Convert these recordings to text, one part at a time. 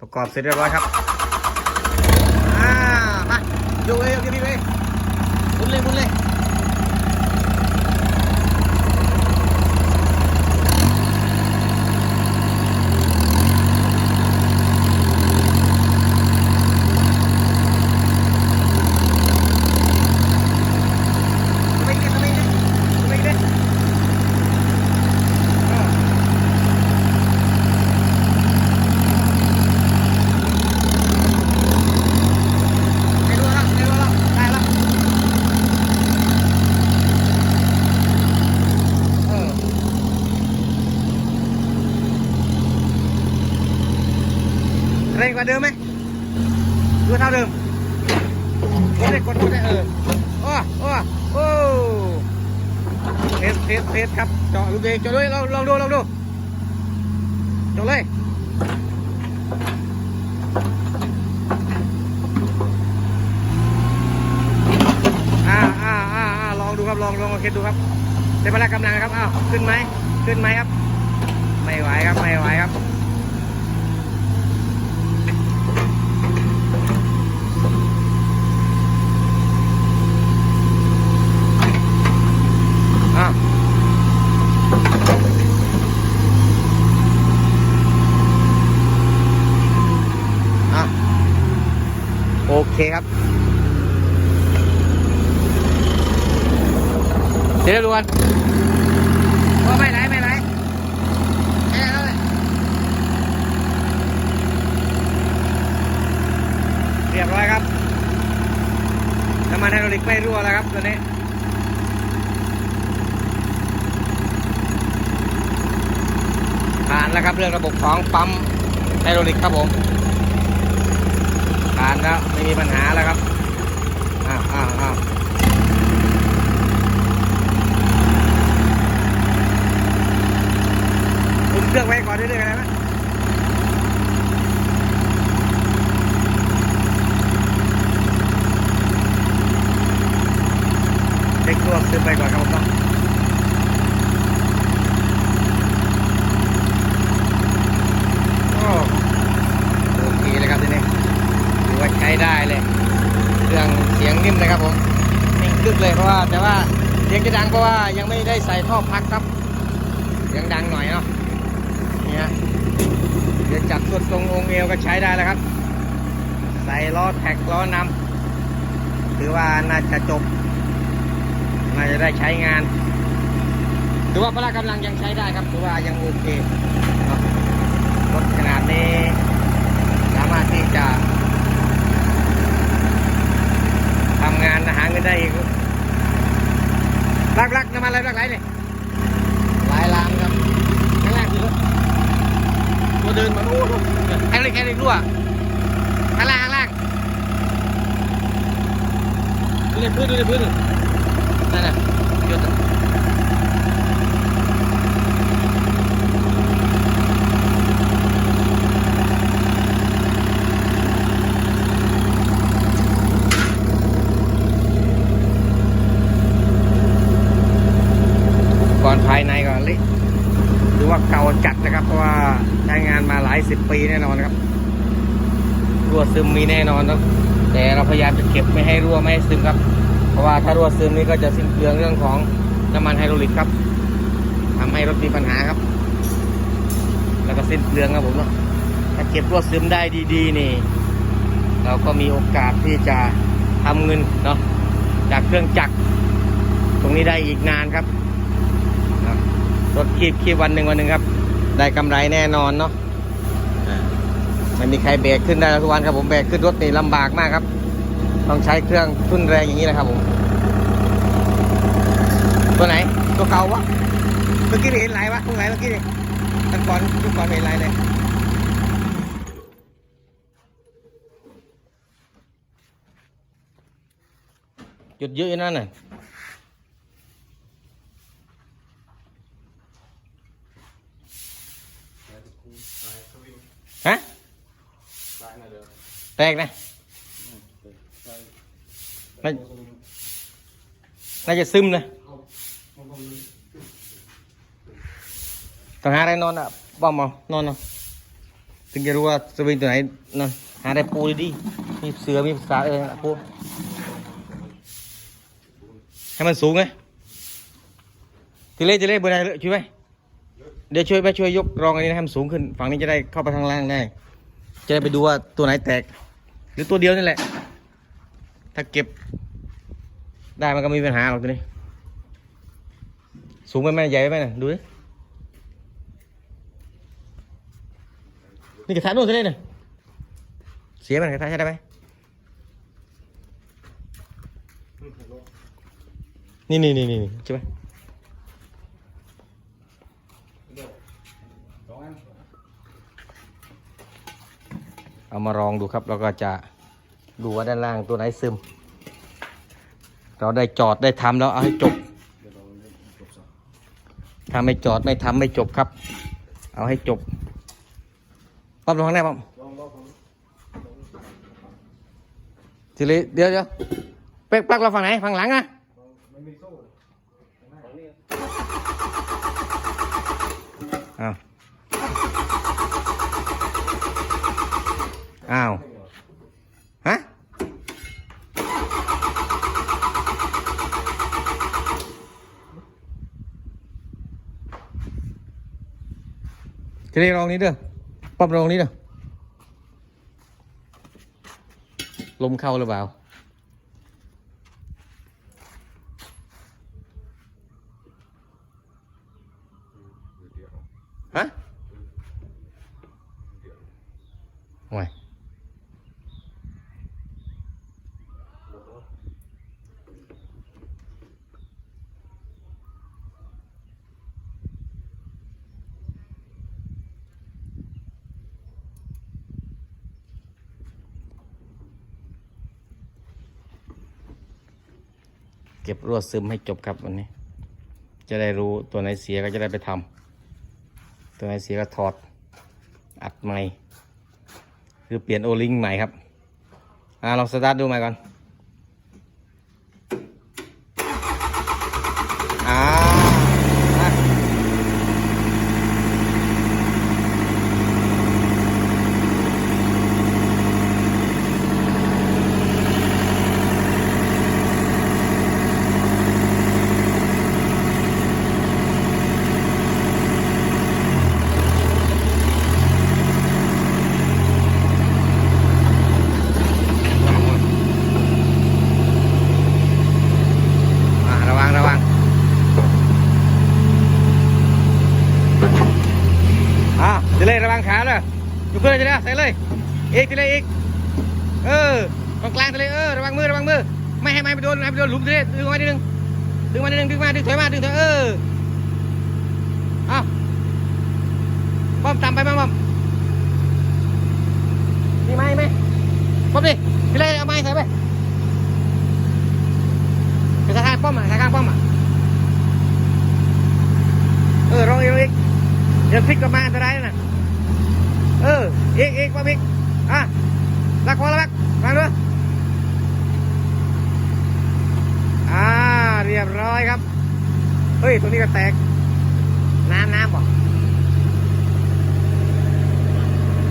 ประกอบเสร็จเรียบร้อยครับอ่ามาดูเลยดูเลยหมุนเลยหมุนเลย ทำไมกันทำไมกันทำไมกันเออไม่รู้แล้วไม่รู้แล้วได้แล้วเออ เร่งกว่าเดิมไหมดูเท่าเดิมกดได้กดกดได้เออโอ้โอ้โอ้เทสเทสเทสครับเจาะลูกเองเจาะเลยลองลองดูลองดูเจาะเลยอ่าอ่าอ่าอ่าลองดูครับลองลองโอเคดูครับเต็มพละกำลังครับอ้าวขึ้นไหมขึ้นไหมครับ ไม่ไหวครับไม่ไหวครับ อะอะ โอเคครับ เดี๋ยวดูกันว่าไม่ไหลไม่ไหลแค่นั้นเลยเรียบร้อยครับน้ำมันไฮดรอลิกไม่รั่วแล้วครับตัวนี้ผ่านแล้วครับเรื่องระบบของปั๊มไฮดรอลิกครับผม ผ่านแล้วไม่มีปัญหาแล้วครับ อ้าวอ้าวอ้าวอุ่นเครื่องไว้ก่อนเรื่อยๆนะเช็คตัวซึมไปก่อนครับผมเนาะ โอ้โอเคเลยครับทีนี้ถือว่าใช้ได้เลย เครื่องเสียงนิ่มเลยครับผมนิ่งกึกเลยเพราะว่า แต่ว่าเสียงจะดังเพราะว่ายังไม่ได้ใส่ท่อพักครับเสียงดังหน่อยเนาะนี่ฮะเดี๋ยวจับส่วนตรงองเอวก็ใช้ได้แล้วครับ ใส่ล้อแท็กล้อนำถือว่าน่าจะจบน่าจะได้ใช้งานถือว่าพละกำลังยังใช้ได้ครับถือว่ายังโอเครถขนาดนี้สามารถที่จะทำงานหาเงินได้อีกรักรักน้ำมัน อะไรรักไรเนี่ยหลายล้านครับข้างล่างคือรถตัวเดินมาโอ้โหแค่เล็กแค่เล็กรั่วข้างล่างข้างล่างดูในพื้นดูในพื้นนั่นน่ะหยุด ก่อนภายในก็เละหรือว่าเก่าจัดนะครับ เพราะว่าใช้งานมาหลายสิบปีแน่นอนครับ รั่วซึมมีแน่นอนครับแต่เราพยายามจะเก็บไม่ให้รั่วไม่ให้ซึมครับ เพราะว่าถ้ารั่วซึมนี่ก็จะสิ้นเปลืองเรื่องของน้ำมันไฮดรอลิกครับทำให้รถมีปัญหาครับ แล้วก็สิ้นเปลืองครับผมเนาะถ้าเก็บรั่วซึมได้ดีๆ นี่ เราก็มีโอกาสที่จะทำเงินเนาะจากเครื่องจักรตรงนี้ได้อีกนานครับรถคีบคีบวันหนึ่งวันหนึ่งครับ ได้กำไรแน่นอนเนาะ ไม่มีใครแบรกขึ้นได้ทุกวันครับผมแบรกขึ้นรถนี่ลำบากมากครับ ต้องใช้เครื่องทุ่นแรงอย่างนี้แหละครับผม ตัวไหนตัวเก่าวะเมื่อกี้เห็นไหลวะตรงไหนเมื่อกี้ตันก่อนทุกก่อนเห็นไหลเลยจุดเยอะอยู่นั่นน่ะ กนะน่าน่าจะซึมนะต้องหาอะไรนอนอะบ้อมอานอนเอาถึงจะรู้ว่าสวิงตัวไหนนะหาได้ปูดีมีเสือมีสาเออปูให้มันสูงไงทีเล่ทีเล่เบอร์ไหนช่วยไหมเดี๋ยวช่วยไปช่วยยกรองอันนี้ให้มันสูงขึ้น ฝั่งนี้จะได้เข้าไปข้างล่างได้ จะได้ไปดูว่าตัวไหนแตก รือตัวเดียวนี่แหละ ถ้าเก็บ ได้มันก็มีปัญหาหรอกตัวนี้ สูงไปไหมใหญ่ไปไหมดูดิ นี่กระทะนู่นใช่ไหมเนี่ยเสียมันกระทะใช่ได้ไหมนี่นี่นี่นี่ใช่ไหม เอามาลองดูครับ แล้วก็จะดูว่าด้านล่างตัวไหนซึม เราได้จอดได้ทำแล้วเอาให้จบ ถ้าไม่จอดไม่ทำไม่จบครับ เอาให้จบปั๊บลงข้างหน้าปั๊บทีนี้เดี๋ยวเดี๋ยวเป๊กปักเราฝั่งไหนฝั่งหลังอะอ้าว อ้าว ฮะ จะได้ลองนี้เด้อปั๊บลองนี้เด้อ ลมเข้าหรือเปล่า เก็บรั่วซึมให้จบครับวันนี้ จะได้รู้ตัวไหนเสียก็จะได้ไปทำตัวไหนเสียก็ถอด อัดใหม่ คือเปลี่ยนโอลิงใหม่ครับอ่าลองสตาร์ทดูใหม่ก่อน อ่าอะอ่าระวังระวัง อ่าจะ เลยระวังขาเลยยกขึ้นเลยจะได้ใส่เลยอีกจะเลยอีกเออตรงกลางจะเลยเออระวังมือระวังมือไม่ให้ไม้ไปโดนไม้ไปโดนหลุมจะเลยดึงมานิดนึงดึงมานิดนึงดึงมาดึงถอยมาดึงถอยเออเอาป้อมตามไปป้อมป้อมมีไม้ไหมป้อมดิจะเลยเอาไม้ใส่ไปไปทางป้อมอะทางป้อมอะเออลองอีกลองอีกเดี๋ยวพลิกกลับมาอันตรายนะ อีกอีกมาอีกอะลักคอแล้วลักมาด้วยอ่าเรียบร้อยครับ เฮ้ย ตัวนี้ก็แตก น้ำน้ำบ่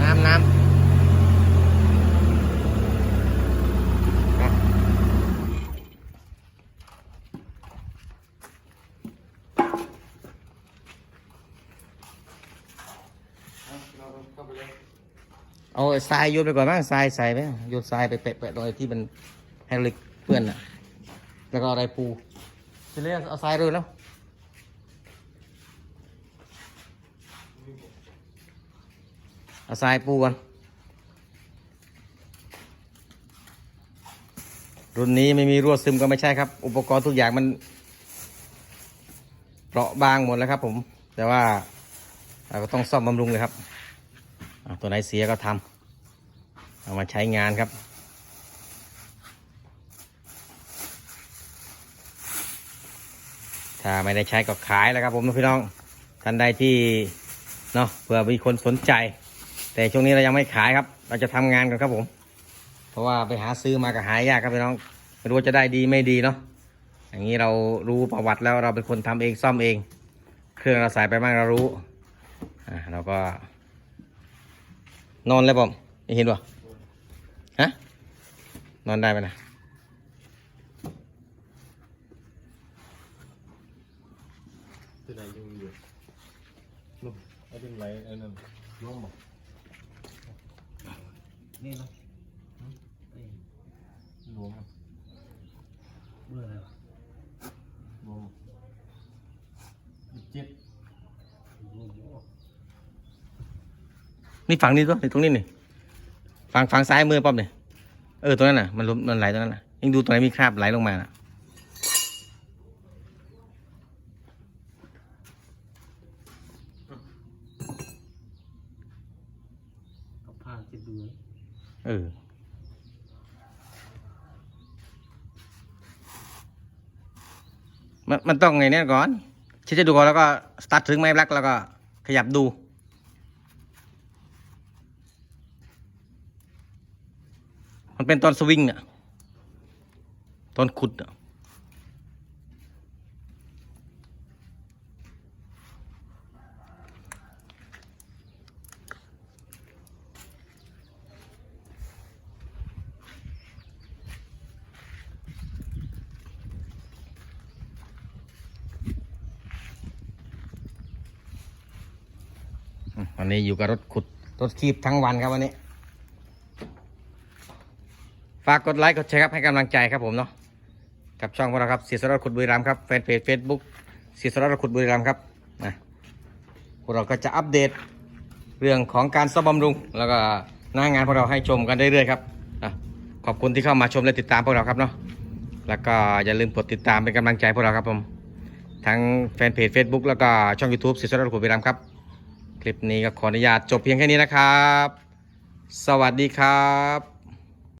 น้ำน้ำ เอาทรายโยนไปก่อนบ้งทรายใส่ไปโยนทรายไปแปะๆตรงไอ้ที่มันให้เหล็กเปื้อนอะ แล้วก็อะไรปูทีนี้เอาทรายเลยแล้วเอาทรายปูก่อนรุ่นนี้ไม่มีรั่วซึมก็ไม่ใช่ครับ อุปกรณ์ทุกอย่างมันเปราะบางหมดแล้วครับ ผม แต่ว่าเราก็ต้องซ่อมบำรุงเลยครับตัวไหนเสียก็ทำ เอามาใช้งานครับ ถ้าไม่ได้ใช้ก็ขายแล้วครับ ผมพี่น้องท่านใดที่เนาะเผื่อมีคนสนใจ แต่ช่วงนี้เรายังไม่ขายครับ เราจะทำงานกันครับผม เพราะว่าไปหาซื้อมาก็หายากครับพี่น้องไม่รู้ว่าจะได้ดีไม่ดีเนาะอย่างนี้เรารู้ประวัติแล้วเราเป็นคนทำเองซ่อมเอง เครื่องเราใส่ไปบ้างเรารู้อ่าเราก็ นอนแล้วป่อมไม่เห็นป่ะ นอนได้ไหมนะตัวไหนยังอยู่นู่นไอ้เป็นไรไอ้นั่นล้มบ่นี่นะล้มอะเบื่อแล้วล้มเจ็ดนี่ฝั่งนี้ตัวนี่ตรงนี้นี่ฝั่งฝั่งซ้ายมือป้อมเนี่ย เออตรงนั้นน่ะมันล้มมันไหลตรงนั้นน่ะยังดูตรงไหนมีคราบไหลลงมาน่ะกับผ้าจะเบื่อเออมันมันต้องไงเนี่ยก่อนเช็ดจะดูก่อนแล้วก็สตาร์ทถึงไม้บลักแล้วก็ขยับดู มันเป็นตอนสวิงอะตอนขุดอะวันนี้อยู่กับรถขุด รถคีบทั้งวันครับวันนี้ ฝากกดไลค์กดแชร์ครับให้กำลังใจครับผมเนาะกับช่องพวกเราครับเสียสรขุดบุรีรัมย์ครับแฟนเพจเฟซบุ๊กเสียสรขุดบุรีรัมย์ครับนะพวกเราก็จะอัปเดตเรื่องของการซ่อมบำรุง แล้วก็หน้างานพวกเราให้ชมกันเรื่อยๆครับอะขอบคุณที่เข้ามาชมและติดตามพวกเราครับเนาะแล้วก็อย่าลืมกดติดตามเป็นกำลังใจพวกเราครับผมทั้งแฟนเพจ Facebook แล้วก็ช่อง YouTube เสียสรขุดบุรีรัมครับ คลิปนี้ก็ขออนุญาตจบเพียงแค่นี้นะครับ สวัสดีครับ